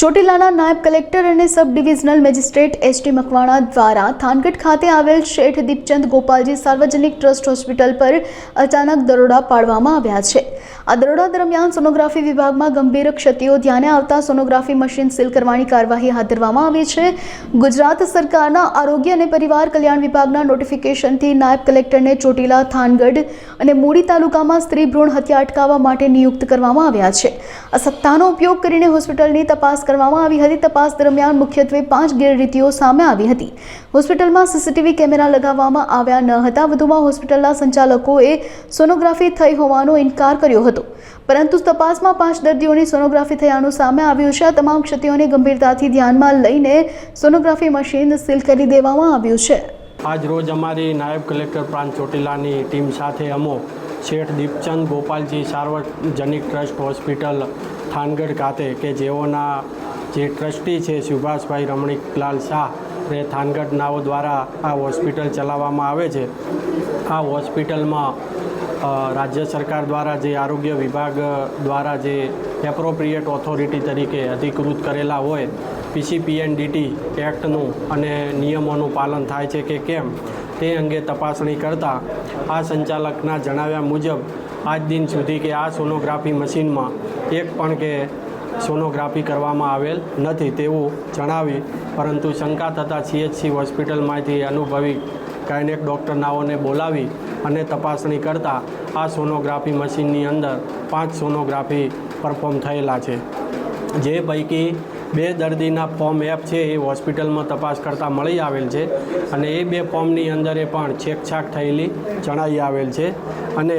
ચોટીલાના નાયબ કલેક્ટર અને sub divisional magistrate ST Makwana દ્વારા થાનગઢ ખાતે આવેલ શેઠ દીપચંદ ગોપાલજી સાર્વજનિક ટ્રસ્ટ હોસ્પિટલ પર અચાનક દરોડા પાડવામાં આવ્યા છે. આ દરોડા દરમિયાન સોનોગ્રાફી વિભાગમાં ગંભીર ક્ષતિઓ ધ્યાને આવતા સોનોગ્રાફી મશીન સીલ કરવાની કાર્યવાહી હાથ ધરવામાં આવી છે. ગુજરાત સરકારના આરોગ્ય અને પરિવાર કલ્યાણ વિભાગના નોટિફિકેશનથી નાયબ કલેક્ટરને ચોટીલા, થાનગઢ અને મૂડી તાલુકામાં સ્ત્રી ભ્રૂણ હત્યા અટકાવવા માટે નિયુક્ત કરવામાં આવ્યા છે. આ સત્તાનો ઉપયોગ કરીને હોસ્પિટલની તપાસ કરવામાં આવી હતી. તપાસ દરમિયાન મુખ્યત્વે પાંચ ગેરરીતિઓ સામે આવી હતી. હોસ્પિટલમાં સીસીટીવી કેમેરા લગાવવામાં આવ્યા ન હતા. વધુમાં હોસ્પિટલના સંચાલકોએ સોનોગ્રાફી થઈ હોવાનો ઇનકાર કર્યો હતો. પરંતુ તપાસમાં પાંચ દર્દીઓની સોનોગ્રાફી થયાનું સામે આવ્યું છે. આ તમામ ક્ષતિઓને ગંભીરતાથી ધ્યાનમાં લઈને સોનોગ્રાફી મશીન સીલ કરી દેવામાં આવ્યું છે. આજ રોજ અમારી નાયબ કલેક્ટર પ્રાંત ચોટીલાની ટીમ સાથે અમો શેઠ દીપચંદ ગોપાલજી સાર્વજનિક ટ્રસ્ટ હોસ્પિટલ થાનગઢ ખાતે કે જેઓના જે ટ્રસ્ટી છે સુભાષભાઈ રમણીકલાલ શાહ એ થાનગઢ નાઓ દ્વારા આ હોસ્પિટલ ચલાવવામાં આવે છે. આ હોસ્પિટલમાં રાજ્ય સરકાર દ્વારા જે આરોગ્ય વિભાગ દ્વારા જે એપ્રોપ્રિએટ ઓથોરિટી તરીકે અધિકૃત કરેલા હોય પીસીપીએનડીટી એક્ટનું અને નિયમોનું પાલન થાય છે કે કેમ, તે અંગે તપાસણી કરતાં આ સંચાલકના જણાવ્યા મુજબ, આજ દિન સુધી કે આ સોનોગ્રાફી મશીનમાં એક પણ કે સોનોગ્રાફી કરવામાં આવેલ નથી તેવું જણાવી, પરંતુ શંકા થતાં સીએચસી હોસ્પિટલમાંથી અનુભવી ગાયનેક ડૉક્ટરનાઓને બોલાવી અને તપાસણી કરતાં આ સોનોગ્રાફી મશીનની અંદર પાંચ સોનોગ્રાફી પરફોર્મ થયેલા છે. જે પૈકી બે દર્દીના ફોર્મ એપ છે એ હોસ્પિટલમાં તપાસ કરતાં મળી આવેલ છે અને એ બે ફોર્મની અંદર એ પણ છેકછાક થયેલી જણાઈ આવેલ છે. અને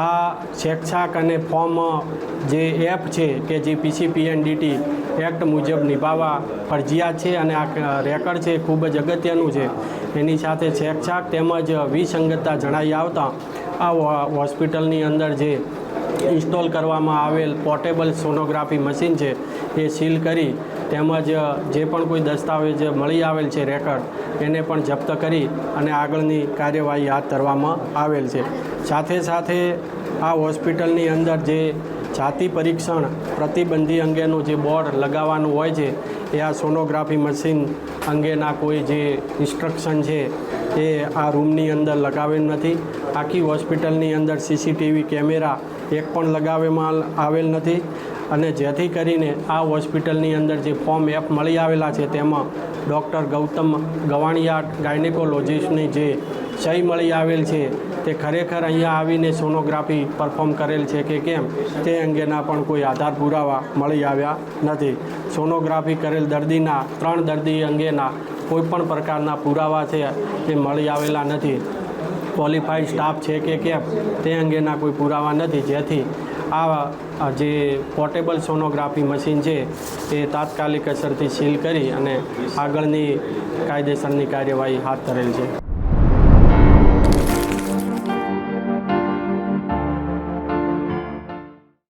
આ છેકછાક અને ફોર્મ જે એપ છે કે જે પીસીપીએનડીટી એક્ટ મુજબ નિભાવવા ફરજિયાત છે અને આ રેકર્ડ છે ખૂબ જ અગત્યનું છે. એની સાથે છેકછાક તેમજ વિસંગતતા જણાઈ આવતા આ હોસ્પિટલની અંદર જે ઇન્સ્ટોલ કરવામાં આવેલ પોર્ટેબલ સોનોગ્રાફી મશીન છે એ સીલ કરી તેમજ જે પણ કોઈ દસ્તાવેજ મળી આવેલ છે રેકર્ડ એને પણ જપ્ત કરી અને આગળની કાર્યવાહી હાથ ધરવામાં આવેલ છે. સાથે સાથે આ હોસ્પિટલની અંદર જે જાતિ પરીક્ષણ પ્રતિબંધી અંગેનું જે બોર્ડ લગાવવાનું હોય છે, એ આ સોનોગ્રાફી મશીન અંગેના કોઈ જે ઇન્સ્ટ્રક્શન છે, એ આ રૂમની અંદર લગાવેલ નથી. આખી હોસ્પિટલની અંદર સીસીટીવી કેમેરા એક પણ લગાવવામાં આવેલ નથી અને જેથી કરીને આ હોસ્પિટલની અંદર જે ફોર્મ એપ મળી આવેલા છે, તેમાં ડૉક્ટર ગૌતમ ગવાણિયા ગાયનેકોલોજીસ્ટની જે સહી મળી આવેલ છે તે ખરેખર અહીંયા આવીને સોનોગ્રાફી પરફોર્મ કરેલ છે કે કેમ, તે અંગેના પણ કોઈ આધાર પુરાવા મળી આવ્યા નથી. સોનોગ્રાફી કરેલ દર્દીના ત્રણ દર્દી અંગેના કોઈ પણ પ્રકારના પુરાવા છે તે મળી આવેલા નથી. ક્વોલિફાઈડ સ્ટાફ છે કે કેમ, તે અંગેના કોઈ પુરાવા નથી. જેથી આ જે પોર્ટેબલ સોનોગ્રાફી મશીન છે એ તાત્કાલિક અસરથી સીલ કરી અને આગળની કાયદેસરની કાર્યવાહી હાથ ધરેલ છે.